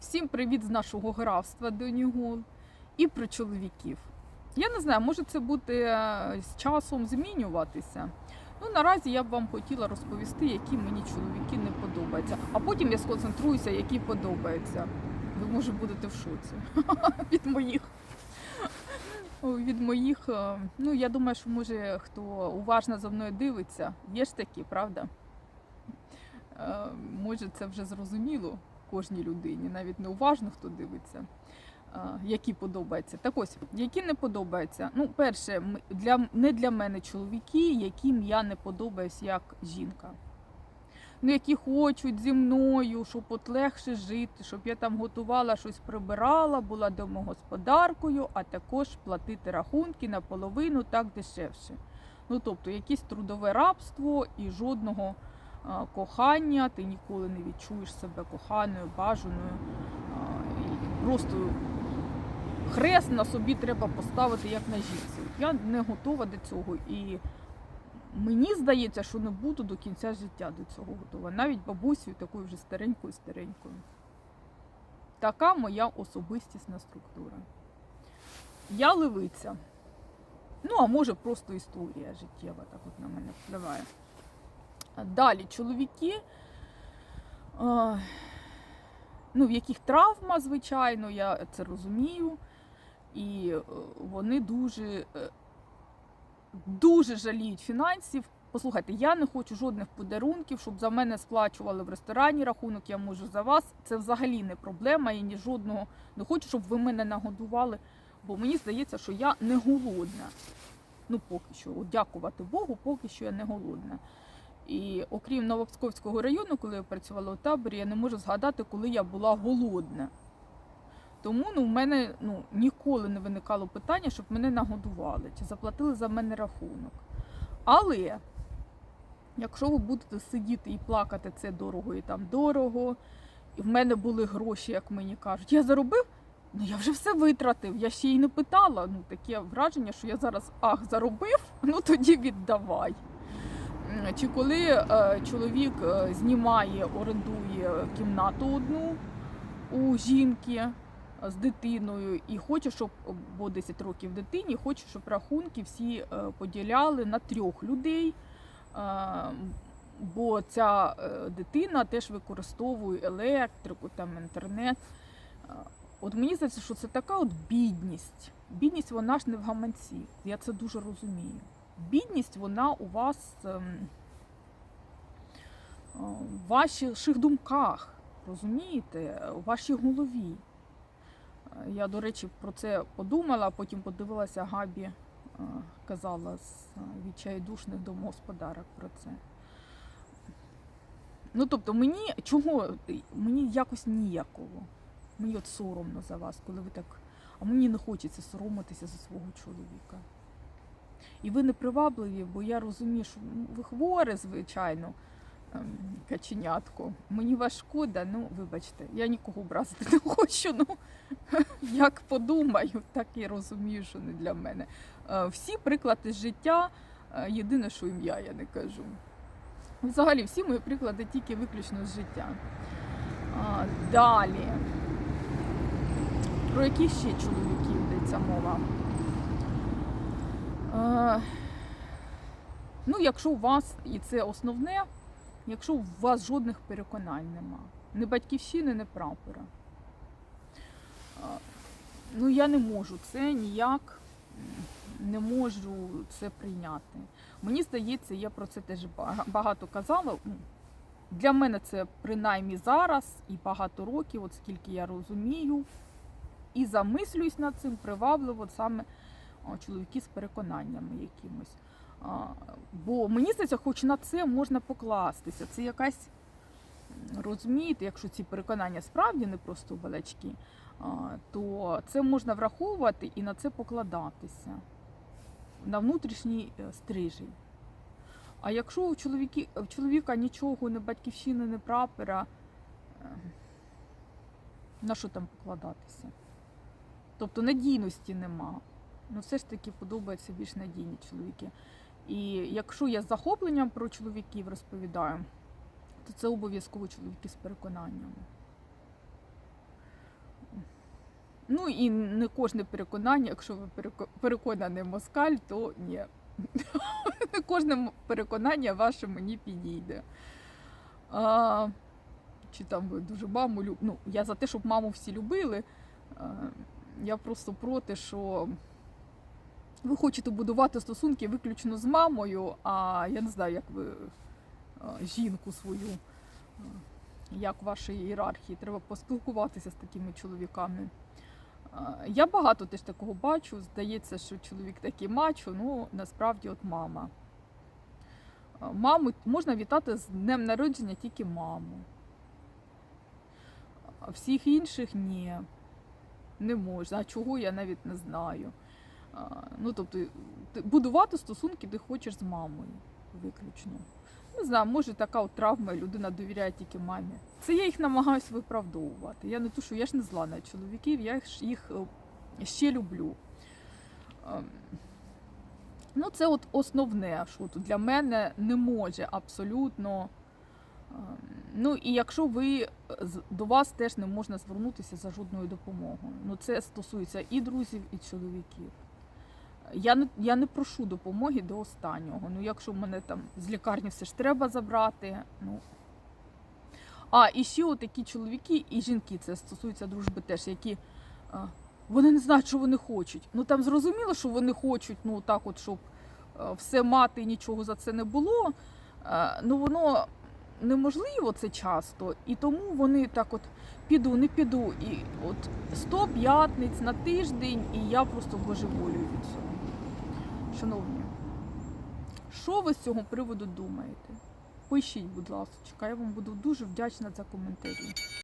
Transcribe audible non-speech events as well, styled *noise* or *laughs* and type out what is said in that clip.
Всім привіт з нашого графства Донігол і про чоловіків. Я не знаю, може це буде е, з часом змінюватися. Ну, наразі я б вам хотіла розповісти, які мені чоловіки не подобаються. А потім я сконцентруюся, які подобаються. Ви може будете в шоці *laughs* від моїх. Від моїх, е, ну я думаю, що може хто уважно за мною дивиться, є ж такі, правда? Е, Може, це вже зрозуміло кожній людині, навіть не уважно хто дивиться, е, які подобаються. Так ось, які не подобаються. Ну, перше, для, не для мене чоловіки, яким я не подобаюсь як жінка. Ну, які хочуть зі мною, щоб от легше жити, щоб я там готувала щось прибирала, була домогосподаркою, а також платити рахунки наполовину так дешевше. Ну, тобто, якесь трудове рабство і жодного кохання, ти ніколи не відчуєш себе коханою, бажаною. і Просто хрест на собі треба поставити як на жінці. Я не готова до цього і мені здається, що не буду до кінця життя до цього готова. Навіть бабусею такою вже старенькою старенькою. Така моя особистісна структура. Я левиця. Ну, а може, просто історія життєва так от на мене впливає. Далі чоловіки, е, ну, в яких травма, звичайно, я це розумію. І е, вони дуже, е, дуже жаліють фінансів. Послухайте, я не хочу жодних подарунків, щоб за мене сплачували в ресторані рахунок, я можу за вас. Це взагалі не проблема. Я ні жодного не хочу, щоб ви мене нагодували, бо мені здається, що я не голодна. Ну, поки що, От дякувати Богу, поки що я не голодна. І окрім Новопсковського району, коли я працювала у таборі, я не можу згадати, коли я була голодна. Тому ну, в мене ну, ніколи не виникало питання, щоб мене нагодували чи заплатили за мене рахунок. Але якщо ви будете сидіти і плакати, це дорого і там дорого, і в мене були гроші, як мені кажуть, я заробив, ну я вже все витратив, я ще й не питала. Ну, таке враження, що я зараз ах, заробив, ну тоді віддавай. Чи коли е, чоловік е, знімає, орендує кімнату одну у жінки е, з дитиною і хоче, щоб бо 10 років дитині, хоче, щоб рахунки всі поділяли на трьох людей. Бо ця дитина теж використовує електрику, там інтернет. От мені здається, що це така от бідність. Бідність вона ж не в гаманці. Я це дуже розумію. Бідність вона у вас ем, е, в ваших думках, розумієте, у вашій голові. Е, Я, до речі, про це подумала, потім подивилася Габі, е, казала з відчайдушних домогосподарок про це. Ну, тобто, мені чого? Мені якось ніяково. Мені от соромно за вас, коли ви так. А мені не хочеться соромитися за свого чоловіка. І ви не привабливі, бо я розумію, що ну, ви хворе, звичайно, ем, каченятко. Мені вас шкода, ну вибачте, я нікого образити не хочу. Ну *laughs* як подумаю, так і розумію, що не для мене. Е, Всі приклади життя, е, єдине, що ім'я я не кажу. Взагалі, всі мої приклади тільки виключно з життя. А, далі. Про які ще чоловіків йдеться мова? Ну, якщо у вас, і це основне, якщо у вас жодних переконань нема, ні батьківщини, ні прапора. Ну, я не можу це ніяк не можу це прийняти. Мені здається, я про це теж багато казала. Ну, Для мене це принаймні зараз і багато років, от скільки я розумію, і замислююсь над цим привабливо саме чоловіки з переконаннями якимось. Бо мені здається, хоч на це можна покластися. Це якась, розумієте, якщо ці переконання справді не просто балачки, а, то це можна враховувати і на це покладатися на внутрішній е, стрижень. А якщо у, чоловіки, у чоловіка нічого, не батьківщини, не прапора, е, на що там покладатися? Тобто надійності нема. Ну, все ж таки подобаються більш надійні чоловіки. І якщо я з захопленням про чоловіків розповідаю, то це обов'язково чоловіки з переконаннями. Ну і не кожне переконання, якщо ви переконаний москаль, то ні. *laughs* Не кожне переконання ваше мені підійде. А, чи там ви дуже маму люб... Ну, я за те, щоб маму всі любили. А, я просто проти, що ви хочете будувати стосунки виключно з мамою, а я не знаю, як ви жінку свою, як в вашій ієрархії. Треба поспілкуватися з такими чоловіками. Я багато теж такого бачу. Здається, що чоловік такий мачо, ну насправді от мама. Маму можна вітати з днем народження тільки маму. Всіх інших ні. Не можна. А чого я навіть не знаю. Ну, тобто, ти- будувати стосунки ти хочеш з мамою виключно. Не знаю, може така от травма, людина довіряє тільки мамі. Це я їх намагаюся виправдовувати. Я не ту, що я ж не зла на чоловіків, я їх, е, ще люблю. Ем, Ну, це от основне, що для мене не може абсолютно. ем, Ну і якщо ви до вас теж не можна звернутися за жодною допомогою. Ну це стосується і друзів, і чоловіків. Я не, я не прошу допомоги до останнього. Ну, якщо мене там з лікарні все ж треба забрати. Ну. А, і ще такі чоловіки і жінки, це стосується дружби теж, які вони не знають, що вони хочуть. Ну там зрозуміло, що вони хочуть, ну так, от, щоб все мати і нічого за це не було. Ну воно неможливо це часто, і тому вони так от піду, не піду. І от 100 п'ятниць на тиждень, і я просто божеволюю від цього. Шановні, що ви з цього приводу думаєте? Пишіть, будь ласка, я вам буду дуже вдячна за коментарі.